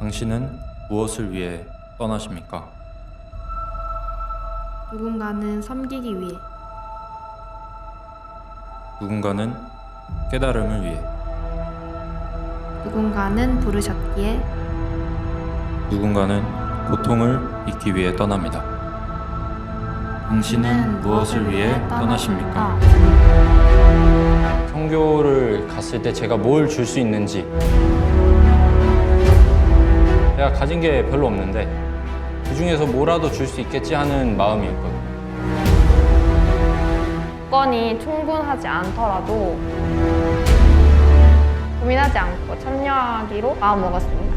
당신은 무엇을 위해 떠나십니까? 누군가는 섬기기 위해, 누군가는 깨달음을 위해, 누군가는 부르셨기에, 누군가는 고통을 잊기 위해 떠납니다. 당신은 무엇을 위해 떠나십니까? 성교를 갔을 때 제가 뭘 줄 수 있는지 제가 가진 게 별로 없는데 그 중에서 뭐라도 줄 수 있겠지 하는 마음이었거든요. 조건이 충분하지 않더라도 고민하지 않고 참여하기로 마음먹었습니다.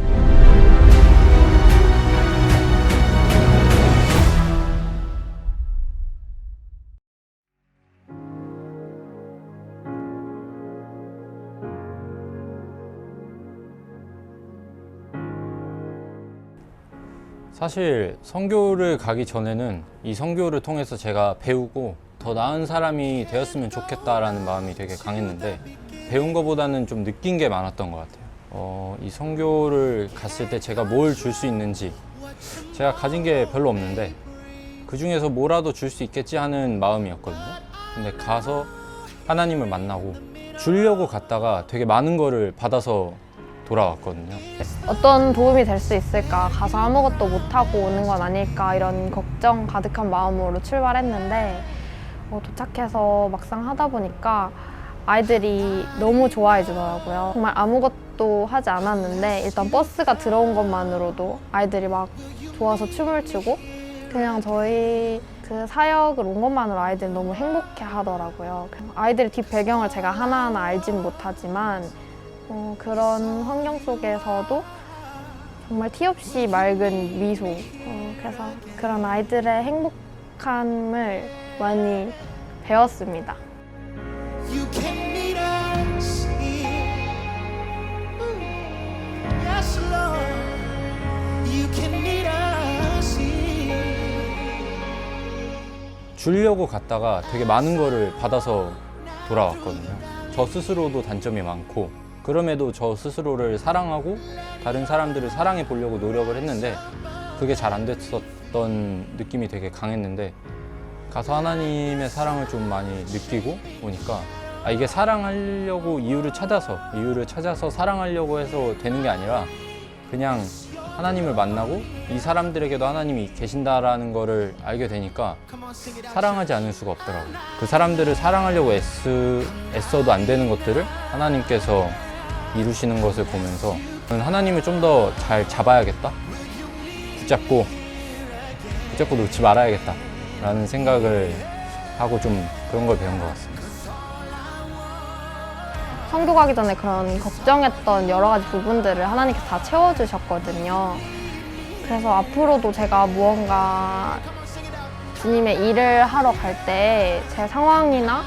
사실 성교를 가기 전에는 이 성교를 통해서 제가 배우고 더 나은 사람이 되었으면 좋겠다라는 마음이 되게 강했는데 배운 것보다는 좀 느낀 게 많았던 것 같아요. 어, 이 성교를 갔을 때 제가 뭘 줄 수 있는지 제가 가진 게 별로 없는데 그 중에서 뭐라도 줄 수 있겠지 하는 마음이었거든요. 근데 가서 하나님을 만나고 주려고 갔다가 되게 많은 거를 받아서 돌아왔거든요. 어떤 도움이 될 수 있을까? 가서 아무것도 못하고 오는 건 아닐까? 이런 걱정 가득한 마음으로 출발했는데 어, 도착해서 막상 하다 보니까 아이들이 너무 좋아해 주더라고요. 정말 아무것도 하지 않았는데 일단 버스가 들어온 것만으로도 아이들이 막 좋아서 춤을 추고 그냥 저희 그 사역을 온 것만으로 아이들이 너무 행복해 하더라고요. 아이들 뒷 배경을 제가 하나하나 알진 못하지만 어, 그런 환경 속에서도 정말 티 없이 맑은 미소. 어, 그래서 그런 아이들의 행복함을 많이 배웠습니다. Here. 주려고 갔다가 되게 많은 거를 받아서 돌아왔거든요. 저 스스로도 단점이 많고 그럼에도 저 스스로를 사랑하고 다른 사람들을 사랑해 보려고 노력을 했는데 그게 잘 안 됐었던 느낌이 되게 강했는데 가서 하나님의 사랑을 좀 많이 느끼고 보니까 아 이게 사랑하려고 이유를 찾아서 이유를 찾아서 사랑하려고 해서 되는 게 아니라 그냥 하나님을 만나고 이 사람들에게도 하나님이 계신다라는 거를 알게 되니까 사랑하지 않을 수가 없더라고요. 그 사람들을 사랑하려고 애쓰, 애써도 안 되는 것들을 하나님께서 이루시는 것을 보면서 저는 하나님을 좀 더 잘 잡아야겠다. 붙잡고, 붙잡고 놓지 말아야겠다. 라는 생각을 하고 좀 그런 걸 배운 것 같습니다. 성교 가기 전에 그런 걱정했던 여러 가지 부분들을 하나님께서 다 채워주셨거든요. 그래서 앞으로도 제가 무언가 주님의 일을 하러 갈 때 제 상황이나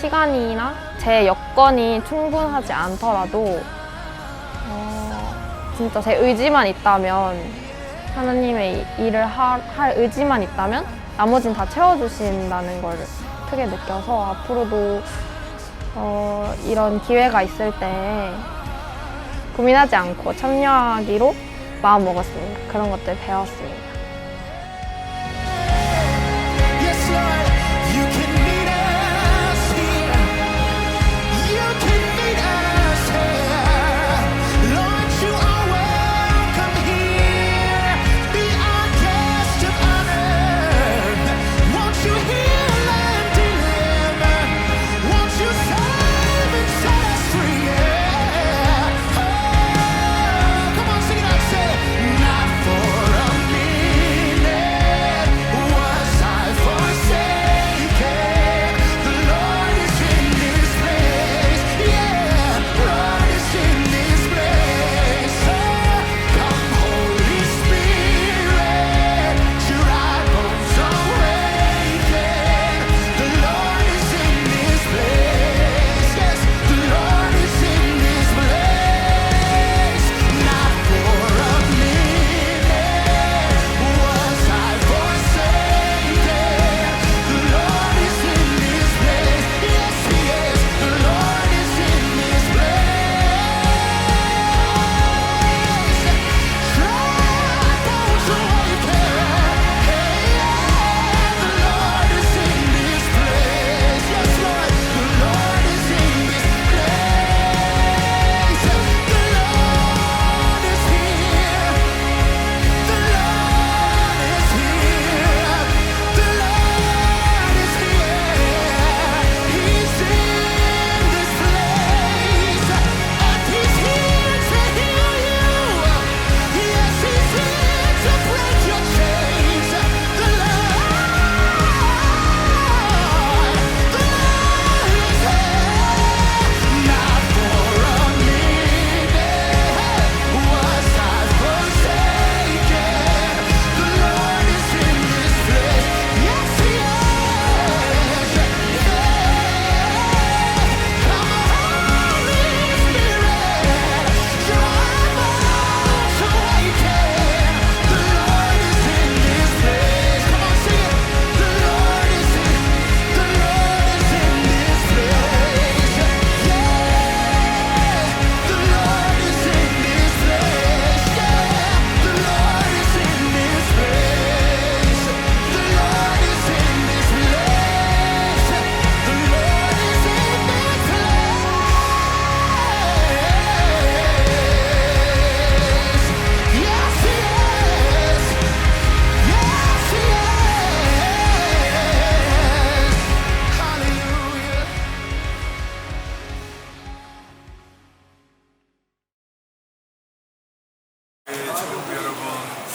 시간이나 제 여건이 충분하지 않더라도 어, 진짜 제 의지만 있다면 하나님의 이- 일을 하- 할 의지만 있다면 나머진 다 채워주신다는 걸 크게 느껴서 앞으로도 어, 이런 기회가 있을 때 고민하지 않고 참여하기로 마음먹었습니다. 그런 것들 배웠습니다.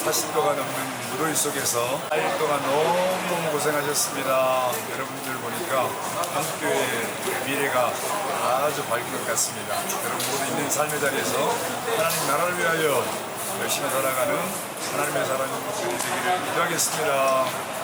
40도가 넘는 무더위 속에서 4일 동안 너무너무 고생하셨습니다. 여러분들 보니까 한국교회의 미래가 아주 밝은 것 같습니다. 여러분 모두 있는 삶의 자리에서 하나님 나라를 위하여 열심히 살아가는 하나님의 사람들이 되기를 기도하겠습니다.